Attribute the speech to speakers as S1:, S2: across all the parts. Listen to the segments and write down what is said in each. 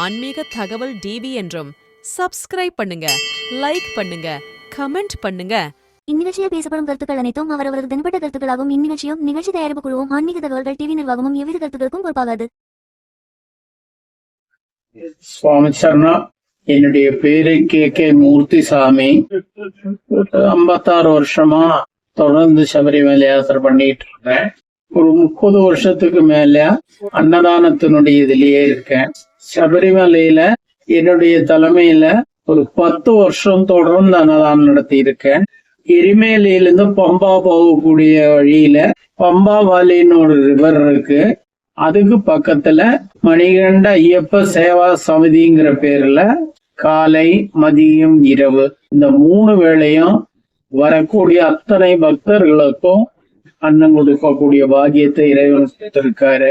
S1: ஆன்மீக தகவல் டிவி என்றும் சப்ஸ்கிரைப் பண்ணுங்க லைக் பண்ணுங்க கமெண்ட் பண்ணுங்க.
S2: இந்நிகழ்ச்சியில் பேசப்படும் கருத்துக்கள் அனைத்தும் அவரவரது தனிப்பட்ட கருத்துக்களாகவும் இந்நிகழ்ச்சியும் நிகழ்ச்சி தயாரிப்பு குழுவும் ஆன்மீக தகவல்கள் டிவி நிர்வாகமும் எவ்வித கருத்துக்களுக்கும் பொறுப்பாகாது.
S3: சுவாமி சரணம் என்னுடைய பேரு கே கே மூர்த்திசாமி. ஐம்பத்தாறு வருஷமா தொடர்ந்து சபரிமலை யாத்திரை பண்ணிட்டு இருக்கேன். ஒரு முப்பது வருஷத்துக்கு மேல அன்னதானத்தினுடைய இதுலயே இருக்கேன். சபரிமலையில என்னுடைய தலைமையில ஒரு பத்து வருஷம் தொடர்ந்து அன்னதானம் நடத்தி இருக்கேன் எரிமேலையிலிருந்து பம்பா போகக்கூடிய வழியில பம்பா வாலின்னு ஒரு ரிவர் இருக்கு. அதுக்கு பக்கத்துல மணிகண்ட ஐயப்ப சேவா சமிதிங்கிற பேர்ல காலை மதியம் இரவு இந்த மூணு வேளையும் வரக்கூடிய அத்தனை பக்தர்களுக்கும் அன்னம் கொடுக்கக்கூடிய பாகியத்தை இறைவன் கொடுத்திருக்காரு.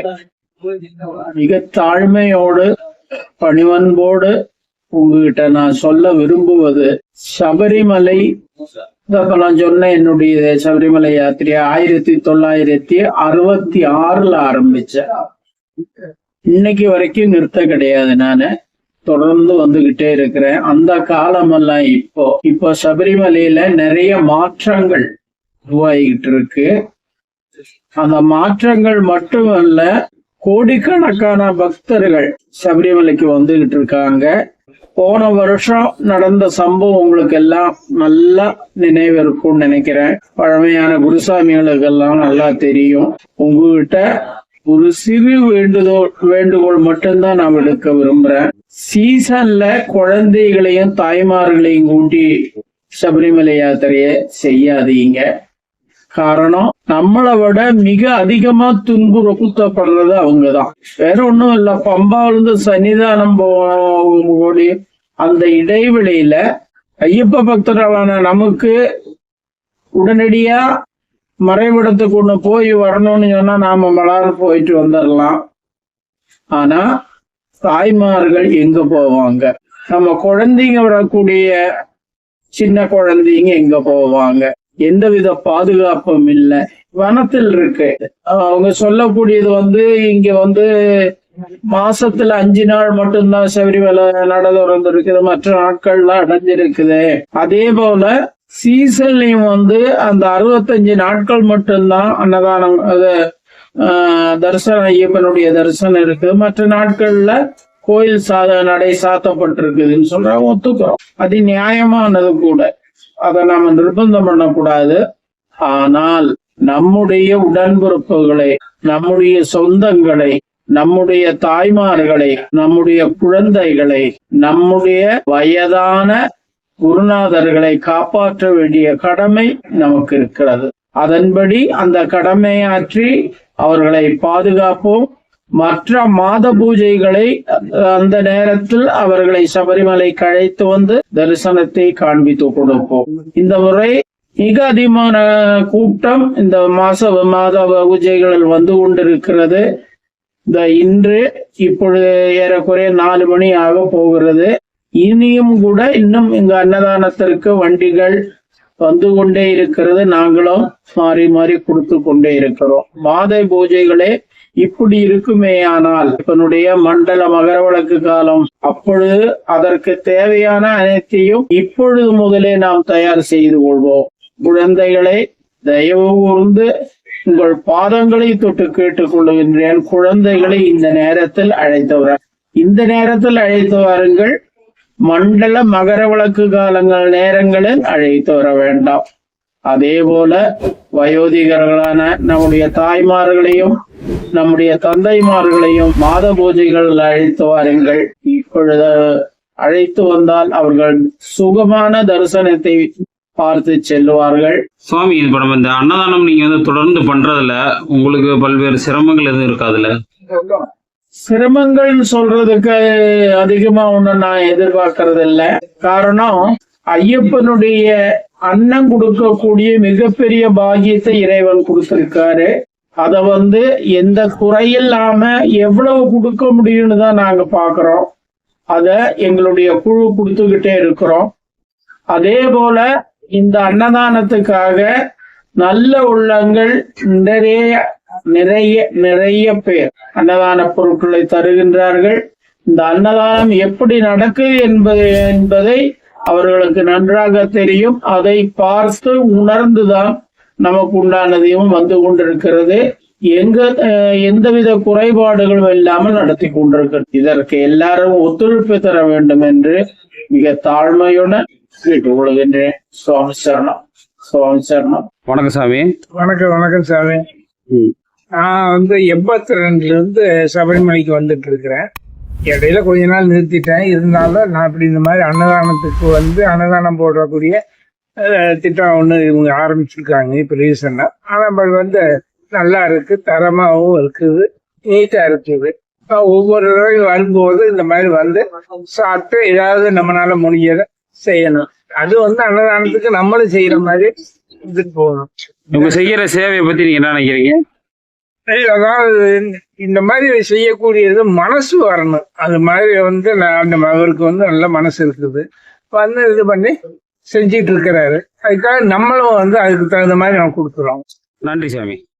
S3: மிக தாழ்மையோடு பணிவன்போடு உங்ககிட்ட நான் சொல்ல விரும்புவது சபரிமலை. இப்ப நான் சொன்ன என்னுடைய சபரிமலை யாத்திரை ஆயிரத்தி தொள்ளாயிரத்தி அறுபத்தி ஆறுல ஆரம்பிச்சேன். இன்னைக்கு வரைக்கும் நிறுத்த கிடையாது. நானு தொடர்ந்து வந்துகிட்டே இருக்கிறேன். அந்த காலமெல்லாம் இப்போ இப்போ சபரிமலையில நிறைய மாற்றங்கள் உருவாகிட்டு இருக்கு. அந்த மாற்றங்கள் மட்டுமல்ல கோடிக்கணக்கான பக்தர்கள் சபரிமலைக்கு வந்துகிட்டு இருக்காங்க போன வருஷம் நடந்த சம்பவம் உங்களுக்கு எல்லாம் நல்லா நினைவு இருக்கும்னு நினைக்கிறேன். பழமையான குருசாமிகளுக்கு எல்லாம் நல்லா தெரியும். உங்ககிட்ட ஒரு சிறு வேண்டுதோ வேண்டுகோள் மட்டும்தான் நான் விடுக்க விரும்புறேன். சீசன்ல குழந்தைகளையும் தாய்மார்களையும் கூட்டி சபரிமலை யாத்திரையை செய்யாதீங்க. காரணம் நம்மளை விட மிக அதிகமா துன்புறுத்தப்படுறது அவங்கதான். வேற ஒண்ணும் இல்ல பம்பாவிலிருந்து சன்னிதானம் போடி அந்த இடைவெளியில ஐயப்ப பக்தர்களான நமக்கு உடனடியா மறைவிடத்துக்கு ஒண்ணு போய் வரணும்னு சொன்னா நாம மலாறு போயிட்டு வந்துடலாம் ஆனா தாய்மார்கள் எங்க போவாங்க? நம்ம குழந்தைங்க வரக்கூடிய சின்ன குழந்தைங்க எங்க போவாங்க? எந்தவித பாதுகாப்பும் இல்லை. வனத்தில் இருக்கு. அவங்க சொல்லக்கூடியது வந்து இங்க வந்து மாசத்துல அஞ்சு நாள் மட்டும்தான் சபரிமலை நட திறந்து இருக்குது மற்ற நாட்கள்லாம் அடைஞ்சிருக்குது. அதே போல சீசன்லயும் வந்து அந்த அறுபத்தஞ்சு நாட்கள் மட்டும்தான் அன்னதானம் அது ஆஹ், தரிசனம் ஐயப்பனுடைய தரிசனம் இருக்குது மற்ற நாட்கள்ல கோயில் சாத நடை சாத்தப்பட்டிருக்குதுன்னு சொல்றாங்க. ஒத்துக்கிறோம். அது நியாயமானது கூட. அதை நாம நிர்பந்தம் பண்ணக்கூடாது. ஆனால் நம்முடைய உடன்பிறப்புகளை நம்முடைய சொந்தங்களை நம்முடைய தாய்மார்களை நம்முடைய குழந்தைகளை நம்முடைய வயதான குருநாதர்களை காப்பாற்ற வேண்டிய கடமை நமக்கு இருக்கிறது. அதன்படி அந்த கடமையாற்றி அவர்களை பாதுகாப்போம். மற்ற மாத பூஜைகளை அஹ், அந்த நேரத்தில் அவர்களை சபரிமலைக்கு அழைத்து வந்து தரிசனத்தை காண்பித்து கொடுப்போம். இந்த முறை மிக அதிகமான கூட்டம் இந்த மாச மாத பூஜைகளில் வந்து கொண்டிருக்கிறது. இந்த இன்று இப்பொழுது ஏறக்குறைய நாலு மணி ஆக போகிறது. இனியும் கூட இன்னும் இங்கு அன்னதானத்திற்கு வண்டிகள் வந்து கொண்டே இருக்கிறது. நாங்களும் மாறி மாறி கொடுத்து கொண்டே இருக்கிறோம். மாத பூஜைகளே இப்படி இருக்குமே ஆனால் இப்பனுடைய மண்டல மகர விளக்கு காலம். அப்பொழுது அதற்கு தேவையான அனைத்தையும் இப்பொழுது முதலே நாம் தயார் செய்து கொள்வோம். குழந்தைகளை தயவு கூர்ந்து உங்கள் பாதங்களை தொட்டு கேட்டுக் கொள்கின்றேன் குழந்தைகளை இந்த நேரத்தில் அழைத்து வர. இந்த நேரத்தில் அழைத்து வாருங்கள். மண்டல மகர விளக்கு காலங்கள் நேரங்களில் அழைத்து வர வேண்டாம். அதே போல வயோதிகர்களான நம்முடைய தாய்மார்களையும் நம்முடைய தந்தைமார்களையும் மாத பூஜைகளில் அழைத்து வாருங்கள். இப்பொழுது அழைத்து வந்தால் அவர்கள் சுகமான தரிசனத்தை பார்த்து செல்லுவார்கள்.
S4: சுவாமி இப்ப நம்ம இந்த அன்னதானம் நீங்க வந்து தொடர்ந்து பண்றதுல உங்களுக்கு பல்வேறு சிரமங்கள் எதுவும் இருக்காதுல்ல?
S3: சிரமங்கள் சொல்றதுக்கு அதிகமா ஒண்ணு நான் எதிர்பார்க்கறது இல்ல காரணம் ஐயப்பனுடைய அன்னம் கொடுக்கக்கூடிய மிகப்பெரிய பாக்கியத்தை இறைவன் கொடுத்திருக்காரு. அதை வந்து எந்த குறையில்லாம எவ்வளவு கொடுக்க முடியும்னு தான் நாங்க பாக்குறோம் அத எங்களுடைய குழு கொடுத்துக்கிட்டே இருக்கிறோம். அதே போல இந்த அன்னதானத்துக்காக நல்ல உள்ளங்கள் நிறைய நிறைய நிறைய பேர் அன்னதான பொருட்களை தருகின்றார்கள். இந்த அன்னதானம் எப்படி நடக்குது என்பது என்பதை அவர்களுக்கு நன்றாக தெரியும். அதை பார்த்து உணர்ந்துதான் நமக்கு உண்டானதையும் வந்து கொண்டிருக்கிறது. எங்க எந்தவித குறைபாடுகளும் இல்லாமல் நடத்தி கொண்டிருக்கிறது. இதற்கு எல்லாரும் ஒத்துழைப்பு தர வேண்டும் என்று மிக தாழ்மையுடன் கேட்டுக்கொள்கின்றேன். சுவாமி சரணம். சுவாமி சரணம்.
S4: வணக்கம் சாமி.
S5: வணக்கம் வணக்கம் சாமி. நான் வந்து எண்பத்தி ரெண்டுல இருந்து சபரிமலைக்கு வந்துட்டு இருக்கிறேன். இடையில கொஞ்ச நாள் நிறுத்திட்டேன். இருந்தாலும் நான் இப்படி இந்த மாதிரி அன்னதானத்துக்கு வந்து அன்னதானம் போடக்கூடிய திட்டம் ஒன்று இவங்க ஆரம்பிச்சிருக்காங்க இப்போ ரீசெண்டாக ஆனால் பட் வந்து நல்லா இருக்கு தரமாகவும் இருக்குது நீட்டாக இருக்குது. ஒவ்வொரு தடவையும் வரும்போது இந்த மாதிரி வந்து சாப்பிட்டு ஏதாவது நம்மளால முடிஞ்சதை செய்யணும். அது வந்து அன்னதானத்துக்கு நம்மளும் செய்யற மாதிரி இதுக்கு போகணும்.
S4: இவங்க செய்யற சேவையை பத்தி நீங்க என்ன நினைக்கிறீங்க?
S5: அதாவது இந்த மாதிரி செய்யக்கூடியது மனசு வரணும். அது மாதிரி வந்து நான் அந்த அவருக்கு வந்து நல்ல மனசு இருக்குது. வந்து இது பண்ணி செஞ்சிட்டு இருக்கிறாரு. அதுக்காக நம்மளும் வந்து அதுக்கு தகுந்த மாதிரி நம்ம கொடுக்குறோம்
S4: நன்றி சாமி.